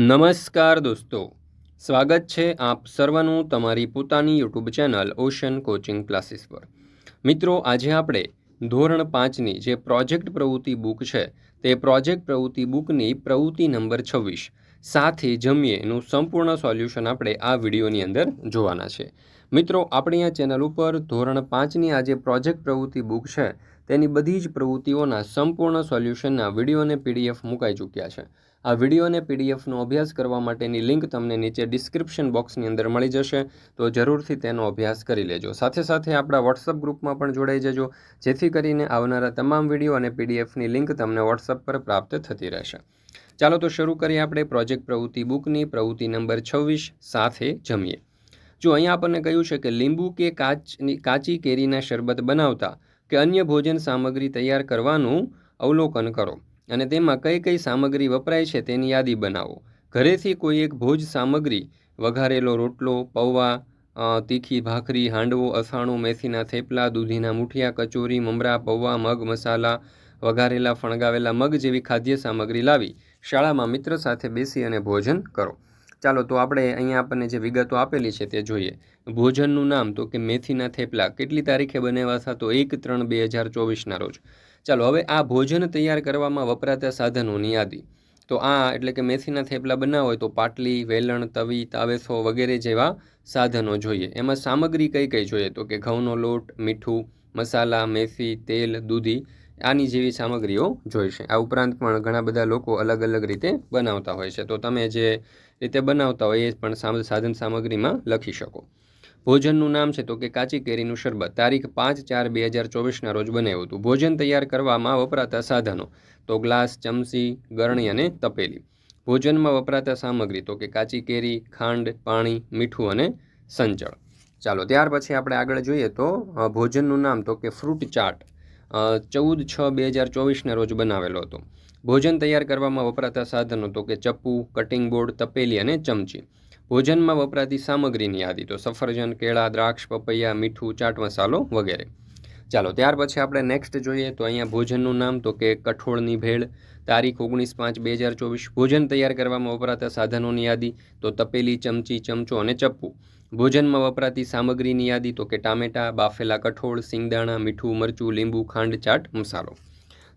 નમસ્કાર દોસ્તો. સ્વાગત છે આપ સર્વનું તમારી પોતાની YouTube channel ocean coaching classes પર. મિત્રો, આજે આપણે ધોરણ પાંચની જે પ્રોજેક્ટ પ્રવૃત્તિ બુક છે, તે પ્રોજેક્ટ પ્રવૃત્તિ બુકની પ્રવૃત્તિ નંબર છવ્વીસ સાથે જમીએ એનું સંપૂર્ણ સોલ્યુશન આપણે આ વિડીયોની અંદર જોવાના છે. મિત્રો, આપણી આ ચેનલ ઉપર ધોરણ પાંચની આ જે પ્રોજેક્ટ પ્રવૃત્તિ બુક છે, તેની બધી જ પ્રવૃત્તિઓના સંપૂર્ણ સોલ્યુશનના વીડિયો અને પીડીએફ મુકાઈ ચૂક્યા છે. આ વીડિયો અને પીડીએફનો અભ્યાસ કરવા માટેની લિંક તમને નીચે ડિસ્ક્રિપ્શન બોક્સની અંદર મળી જશે. તો જરૂરથી તેનો અભ્યાસ કરી લેજો. સાથે સાથે આપણા વોટ્સઅપ ગ્રુપમાં પણ જોડાઈ જજો. જેથી કરીને આવનારા તમામ વીડિયો અને પીડીએફની લિંક તમને વોટ્સઅપ પર પ્રાપ્ત થતી રહેશે. ચાલો તો શરૂ કરીએ આપણે પ્રોજેક્ટ પ્રવૃત્તિ બુકની. પ્રવૃત્તિ નંબર છવ્વીસ, સાથે જમીએ. જો અહીંયા આપણને કહ્યું છે કે લીંબુ કે કાચની, કાચી કેરીના શરબત બનાવતા કે અન્ય ભોજન સામગ્રી તૈયાર કરવાનું અવલોકન કરો. અને તેમાં કઈ કઈ સામગ્રી વપરાય છે તેની યાદી બનાવો. ઘરેથી કોઈ એક ભોજ સામગ્રી, વઘારેલો રોટલો, પૌવા તીખી ભાખરી, હાંડવો, અથાણું, મેથીના થેપલા, દૂધીના મુઠિયા, કચોરી, મમરા, પૌવા, મગ, મસાલા, વઘારેલા, ફણગાવેલા મગ જેવી ખાદ્ય સામગ્રી લાવી શાળામાં મિત્ર સાથે બેસી અને ભોજન કરો. ચાલો તો આપણે અહીંયા આપણને જે વિગતો આપેલી છે તે જોઈએ. ભોજનનું નામ તો કે મેથીના થેપલા. કેટલી તારીખે બનાવ્યા હતા તો એક ત્રણ બે હજાર ચોવીસના રોજ. ચાલો, હવે આ ભોજન તૈયાર કરવામાં વપરાતા સાધનોની યાદી. તો આ એટલે કે મેથીના થેપલા બનાવવા હોય તો પાટલી, વેલણ, તવી તાવેસો વગેરે જેવા સાધનો જોઈએ. એમાં સામગ્રી કઈ કઈ જોઈએ? તો કે ઘઉંનો લોટ, મીઠું, મસાલા, મેથી, તેલ, દૂધી, આની જેવી સામગ્રીઓ જોઈશે આ ઉપરાંત પણ ઘણા બધા લોકો અલગ અલગ રીતે બનાવતા હોય છે. તો તમે જે રીતે બનાવતા હોય એ પણ સાધન સામગ્રીમાં લખી શકો. ભોજનનું નામ છે તો કે કાચી કેરીનું શરબત. તારીખ પાંચ ચાર બે હજાર ચોવીસના રોજ બનાવ્યું હતું. ભોજન તૈયાર કરવામાં વપરાતા સાધનો તો ગ્લાસ, ચમચી, ગરણી અને તપેલી. ભોજનમાં વપરાતા સામગ્રી તો કે કાચી કેરી ખાંડ, પાણી, મીઠું અને સંચળ. ચાલો, ત્યાર પછી આપણે આગળ જોઈએ તો ભોજનનું નામ તો કે ફ્રૂટ ચાટ. ચૌદ છ બે હજાર ચોવીસના રોજ બનાવેલો હતો. ભોજન તૈયાર કરવામાં વપરાતા સાધનો તો કે ચપ્પુ, કટિંગ બોર્ડ, તપેલી અને ચમચી. ભોજનમાં વપરાતી સામગ્રીની યાદી તો સફરજન, કેળા, દ્રાક્ષ, પપૈયા, મીઠું, ચાટ મસાલો વગેરે. ચાલો, ત્યાર પછી આપણે નેક્સ્ટ જોઈએ તો અહીંયા ભોજનનું નામ તો કે કઠોળની ભેળ. તારીખ ઓગણીસ પાંચ બે હજાર ચોવીસ. ભોજન તૈયાર કરવામાં વપરાતા સાધનોની યાદી તો તપેલી, ચમચી, ચમચો અને ચપ્પુ. ભોજનમાં વપરાતી સામગ્રીની યાદી તો કે ટામેટા, બાફેલા કઠોળ, સિંગદાણા, મીઠું, મરચું, લીંબુ, ખાંડ, ચાટ, મસાલો.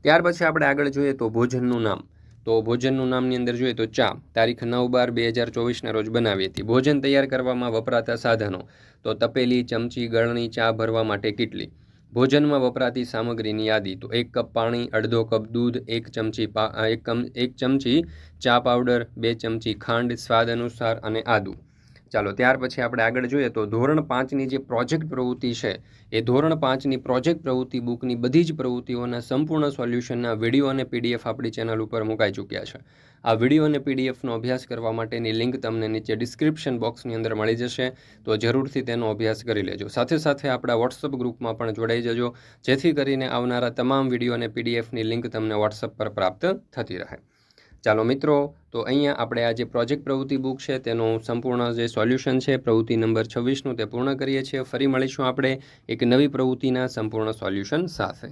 ત્યાર પછી આપણે આગળ જોઈએ તો ભોજનનું નામ. તો ભોજનનું નામની અંદર જોઈએ તો ચા. તારીખ નવ બાર બે હજાર ચોવીસના રોજ બનાવી હતી. ભોજન તૈયાર કરવામાં વપરાતા સાધનો તો તપેલી, ચમચી, ગળણી, ચા ભરવા માટે કીટલી? ભોજનમાં વપરાતી સામગ્રીની યાદી તો એક કપ પાણી, અડધો કપ દૂધ, એક ચમચી એક એક ચમચી ચા પાવડર, બે ચમચી ખાંડ, સ્વાદ અનુસાર અને આદું. ચાલો, ત્યાર પછી આપણે આગળ જોઈએ તો ધોરણ પાંચની જે પ્રોજેક્ટ પ્રવૃત્તિ છે, એ ધોરણ પાંચની પ્રોજેક્ટ પ્રવૃત્તિ બુકની બધી જ પ્રવૃત્તિઓના સંપૂર્ણ સોલ્યુશનના વીડિયો અને પીડીએફ આપણી ચેનલ ઉપર મુકાઈ ચૂક્યા છે. આ વીડિયો અને પીડીએફનો અભ્યાસ કરવા માટેની લિંક તમને નીચે ડિસ્ક્રિપ્શન બોક્સની અંદર મળી જશે, તો જરૂરથી તેનો અભ્યાસ કરી લેજો. સાથે સાથે આપણા વોટ્સઅપ ગ્રુપમાં પણ જોડાઈ જજો, જેથી કરીને આવનારા તમામ વીડિયો અને પીડીએફની લિંક તમને વોટ્સઅપ પર પ્રાપ્ત થતી રહે. ચાલો મિત્રો, તો અહીંયા આપણે આ જે પ્રોજેક્ટ પ્રવૃત્તિ બુક છે, તેનું સંપૂર્ણ જે સોલ્યુશન છે, પ્રવૃત્તિ નંબર છવ્વીસનું તે પૂર્ણ કરીએ છીએ. ફરી મળીશું આપણે એક નવી પ્રવૃત્તિના સંપૂર્ણ સોલ્યુશન સાથે.